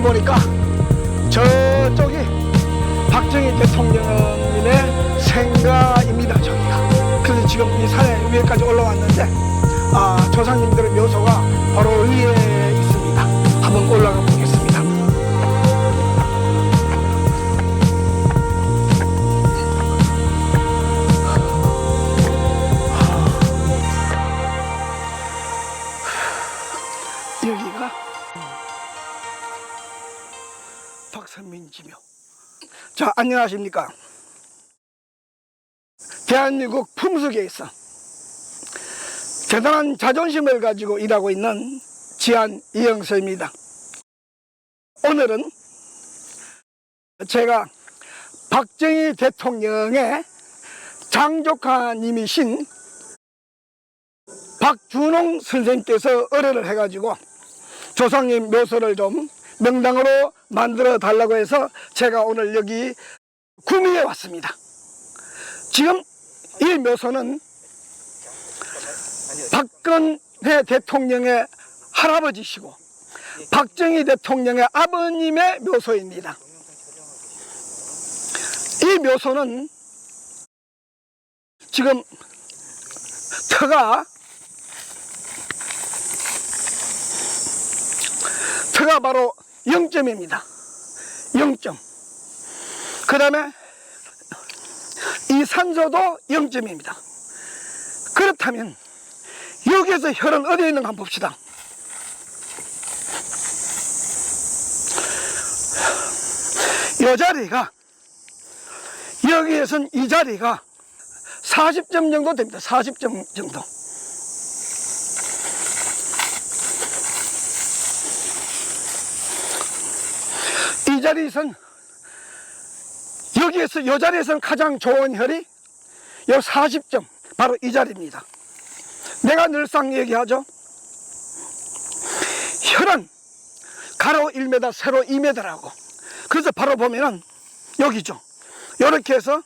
밑에 보니까 저쪽이 박정희 대통령님의 생가입니다, 저기가. 그래서 지금 이 산에 위에까지 올라왔는데, 아, 조상님들의 묘소가 바로 위에 있습니다. 한번 올라가 안녕하십니까. 대한민국 품속에서 대단한 자존심을 가지고 일하고 있는 지안 이영서입니다. 오늘은 제가 박정희 대통령의 장조카님이신 박준홍 선생께서 의뢰를 해가지고 조상님 묘소를 좀 명당으로 만들어 달라고 해서 제가 오늘 여기 구미에 왔습니다. 지금 이 묘소는 박근혜 대통령의 할아버지시고 박정희 대통령의 아버님의 묘소입니다. 이 묘소는 지금 터가 터가 바로 0점입니다. 0점. 그 다음에 이 산소도 0점입니다. 그렇다면 여기에서 혈은 어디에 있는가 한번 봅시다. 이 자리가 여기에선 이 자리가 40점 정도 됩니다. 40점 정도. 자리에선 여기에서 이 자리에서는 가장 좋은 혈이 요 40점 바로 이 자리입니다. 내가 늘상 얘기하죠. 혈은 가로 1m, 세로 2m라고. 그래서 바로 보면은 여기죠. 이렇게 해서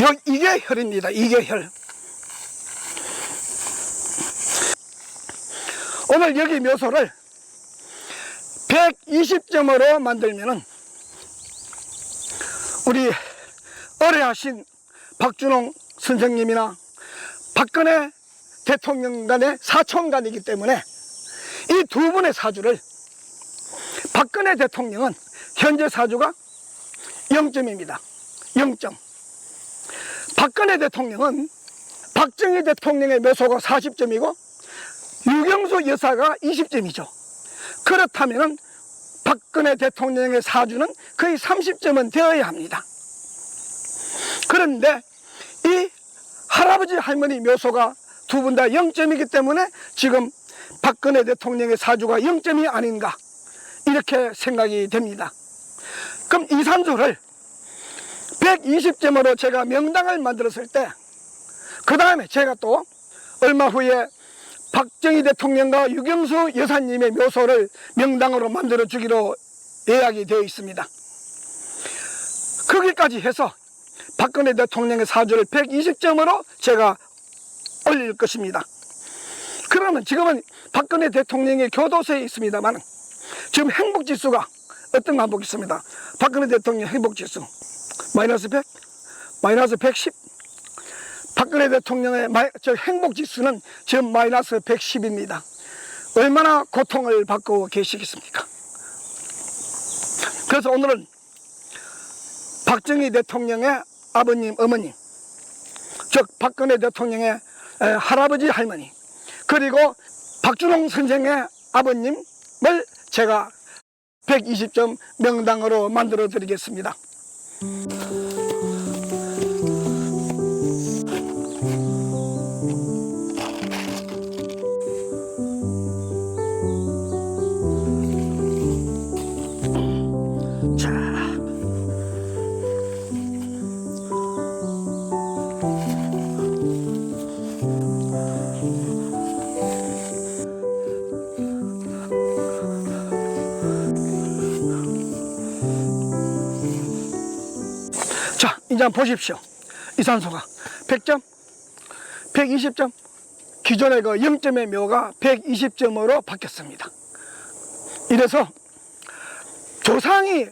여, 이게 혈입니다. 이게 혈. 오늘 여기 묘소를 120점으로 만들면은 우리 어뢰하신 박준홍 선생님이나 박근혜 대통령 간의 사촌간이기 때문에 이 두 분의 사주를 박근혜 대통령은 현재 사주가 0점입니다. 0점. 박근혜 대통령은 박정희 대통령의 묘소가 40점이고 유경수 여사가 20점이죠. 그렇다면 박근혜 대통령의 사주는 거의 30점은 되어야 합니다. 그런데 이 할아버지 할머니 묘소가 두 분 다 0점이기 때문에 지금 박근혜 대통령의 사주가 0점이 아닌가 이렇게 생각이 됩니다. 그럼 이 산소를 120점으로 제가 명당을 만들었을 때 그 다음에 제가 또 얼마 후에 박정희 대통령과 유경수 여사님의 묘소를 명당으로 만들어 주기로 예약이 되어 있습니다. 거기까지 해서 박근혜 대통령의 사주를 120점으로 제가 올릴 것입니다. 그러면 지금은 박근혜 대통령의 교도소에 있습니다만 지금 행복지수가 어떤가 한번 보겠습니다. 박근혜 대통령 행복지수 마이너스 100, 마이너스 110. 박근혜 대통령의 저 행복지수는 지금 마이너스 110입니다. 얼마나 고통을 받고 계시겠습니까? 그래서 오늘은 박정희 대통령의 아버님, 어머님, 즉 박근혜 대통령의 에, 할아버지, 할머니, 그리고 박준홍 선생의 아버님을 제가 120점 명당으로 만들어 드리겠습니다. 한번 보십시오. 이 산소가 100점, 120점, 기존의 그 0점의 묘가 120점으로 바뀌었습니다. 이래서 조상이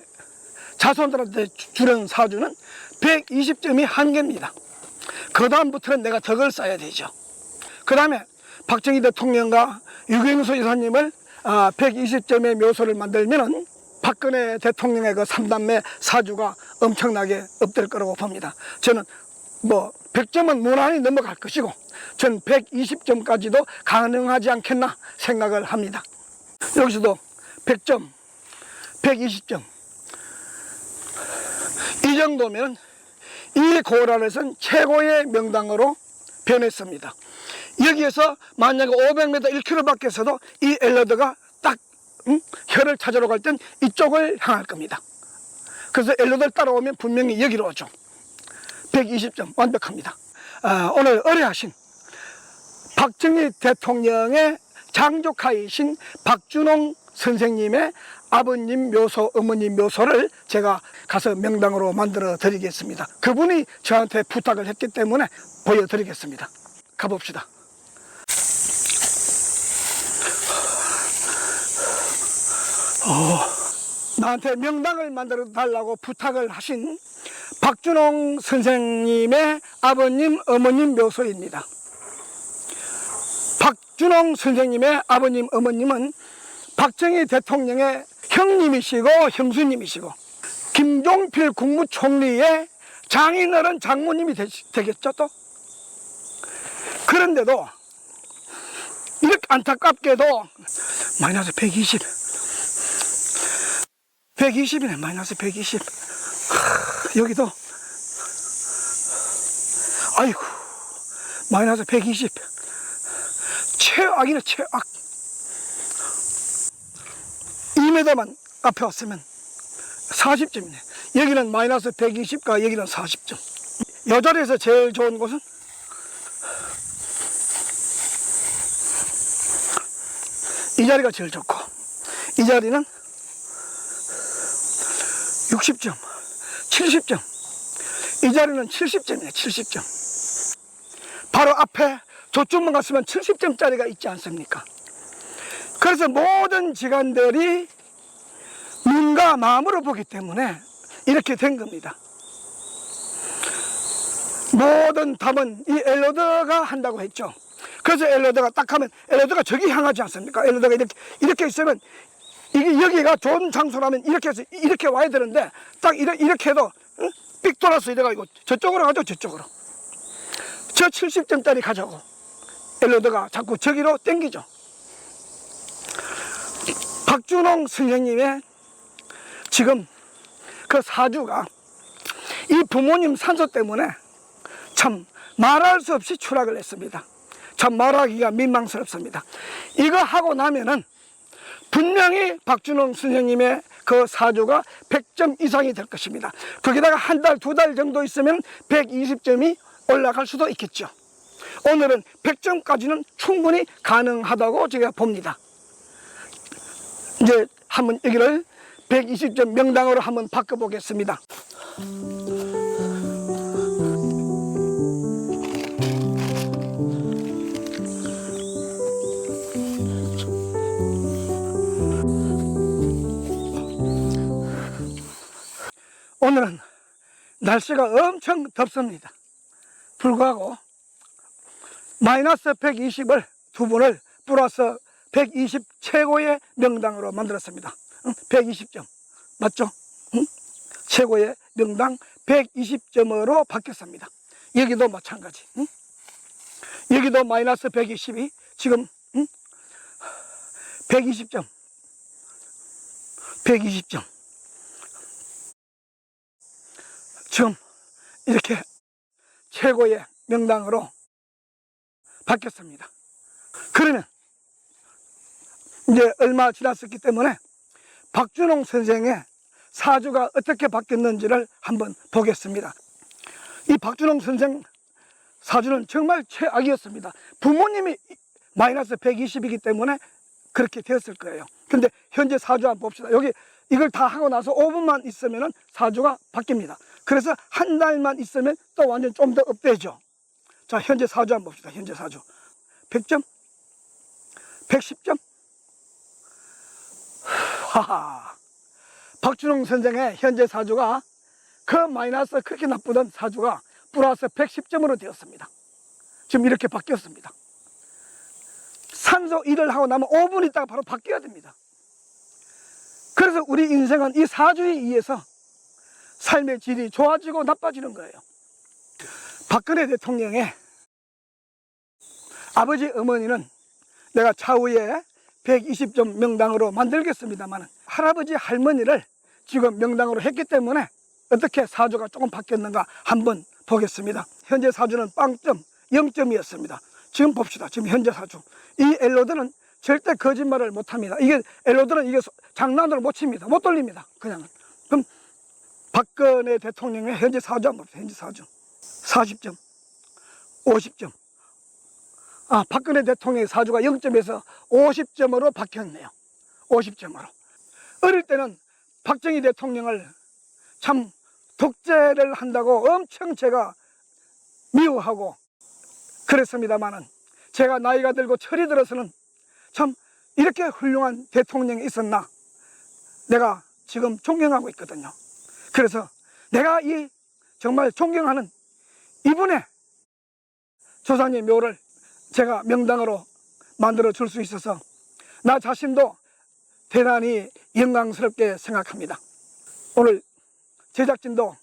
자손들한테 주- 주는 사주는 120점이 한계입니다. 그 다음부터는 내가 덕을 쌓아야 되죠. 그 다음에 박정희 대통령과 유경수 이사님을 120점의 묘소를 만들면은 박근혜 대통령의 그 3단매 사주가 엄청나게 업될 거라고 봅니다. 저는 뭐 100점은 무난히 넘어갈 것이고 전 120점까지도 가능하지 않겠나 생각을 합니다. 여기서도 100점, 120점 이 정도면 이 고라에서는 최고의 명당으로 변했습니다. 여기에서 만약에 500m 1km 밖에서도 이 엘러드가 딱 음? 혀를 찾으러 갈 땐 이쪽을 향할 겁니다. 그래서 엘러드를 따라오면 분명히 여기로 오죠. 120점 완벽합니다. 아, 오늘 의뢰하신 박정희 대통령의 장조카이신 박준홍 선생님의 아버님 묘소, 어머님 묘소를 제가 가서 명당으로 만들어 드리겠습니다. 그분이 저한테 부탁을 했기 때문에 보여드리겠습니다. 가봅시다. 어, 나한테 명당을 만들어 달라고 부탁을 하신 박준홍 선생님의 아버님, 어머님 묘소입니다. 박준홍 선생님의 아버님, 어머님은 박정희 대통령의 형님이시고 형수님이시고 김종필 국무총리의 장인어른 장모님이 되, 되겠죠 또 그런데도 이렇게 안타깝게도 마이너스 120 120이네 마이너스 120 하, 여기도 아이고 마이너스 120 최악이네 최악. 2m만 앞에 왔으면 40점이네. 여기는 마이너스 120과 여기는 40점 이 자리에서 제일 좋은 곳은? 이 자리가 제일 좋고 이 자리는 60점 70점 이 자리는 70점이에요 70점 바로 앞에 저쪽만 갔으면 70점짜리가 있지 않습니까 그래서 모든 지간들이 눈과 마음으로 보기 때문에 이렇게 된 겁니다. 모든 답은 이 엘로드가 한다고 했죠. 그래서 엘로드가 딱 하면 엘로드가 저기 향하지 않습니까? 엘로드가 이렇게 이렇게 있으면 이게 여기가 좋은 장소라면 이렇게 해서 이렇게 와야 되는데 딱 이렇게, 이렇게 해도 응? 삑 돌아서 이래가지고 저쪽으로 가죠 저쪽으로 저 70점짜리 가자고 엘로드가 자꾸 저기로 땡기죠. 박준홍 선생님의 지금 그 사주가 이 부모님 산소 때문에 참 말할 수 없이 추락을 했습니다. 참 말하기가 민망스럽습니다. 이거 하고 나면은 분명히 박준홍 선생님의 그 사주가 100점 이상이 될 것입니다. 거기다가 한 달, 두 달 정도 있으면 120점이 올라갈 수도 있겠죠. 오늘은 100점까지는 충분히 가능하다고 제가 봅니다. 이제 한번 여기를 120점 명당으로 한번 바꿔보겠습니다. 날씨가 엄청 덥습니다. 불구하고 마이너스 120을 두 분을 플러스 120 최고의 명당으로 만들었습니다. 120점. 맞죠? 응? 최고의 명당 120점으로 바뀌었습니다. 여기도 마찬가지. 응? 여기도 마이너스 120이 지금 응? 120점. 120점. 지금 이렇게 최고의 명당으로 바뀌었습니다. 그러면 이제 얼마 지났었기 때문에 박준홍 선생의 사주가 어떻게 바뀌었는지를 한번 보겠습니다. 이 박준홍 선생 사주는 정말 최악이었습니다. 부모님이 마이너스 120이기 때문에 그렇게 되었을 거예요. 근데 현재 사주 한번 봅시다. 여기 이걸 다 하고 나서 5분만 있으면 사주가 바뀝니다. 그래서 한 달만 있으면 또 완전 좀 더 업되죠. 자, 현재 사주 한번 봅시다. 현재 사주. 100점? 110점? 하하. 박준홍 선생의 현재 사주가 그 마이너스 그렇게 나쁘던 사주가 플러스 110점으로 되었습니다. 지금 이렇게 바뀌었습니다. 산소 일을 하고 나면 5분 있다가 바로 바뀌어야 됩니다. 그래서 우리 인생은 이 사주에 의해서 삶의 질이 좋아지고 나빠지는 거예요. 박근혜 대통령의 아버지 어머니는 내가 차후에 120점 명당으로 만들겠습니다만 할아버지 할머니를 지금 명당으로 했기 때문에 어떻게 사주가 조금 바뀌었는가 한번 보겠습니다. 현재 사주는 빵점 0점이었습니다. 지금 봅시다. 지금 현재 사주. 이 엘로드는 절대 거짓말을 못합니다. 이게 엘로드는 이게 소- 장난으로 못 칩니다. 못 돌립니다. 그럼 박근혜 대통령의 현재 사주 한번 봅시다. 현재 사주. 40점, 50점. 아, 박근혜 대통령의 사주가 0점에서 50점으로 바뀌었네요. 50점으로. 어릴 때는 박정희 대통령을 참 독재를 한다고 엄청 제가 미워하고 그랬습니다만은 제가 나이가 들고 철이 들어서는 참 이렇게 훌륭한 대통령이 있었나 내가 지금 존경하고 있거든요. 그래서 내가 이 정말 존경하는 이분의 조상의 묘를 제가 명당으로 만들어 줄 수 있어서 나 자신도 대단히 영광스럽게 생각합니다. 오늘 제작진도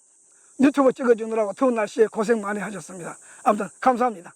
유튜브 찍어주느라고 더운 날씨에 고생 많이 하셨습니다. 아무튼 감사합니다.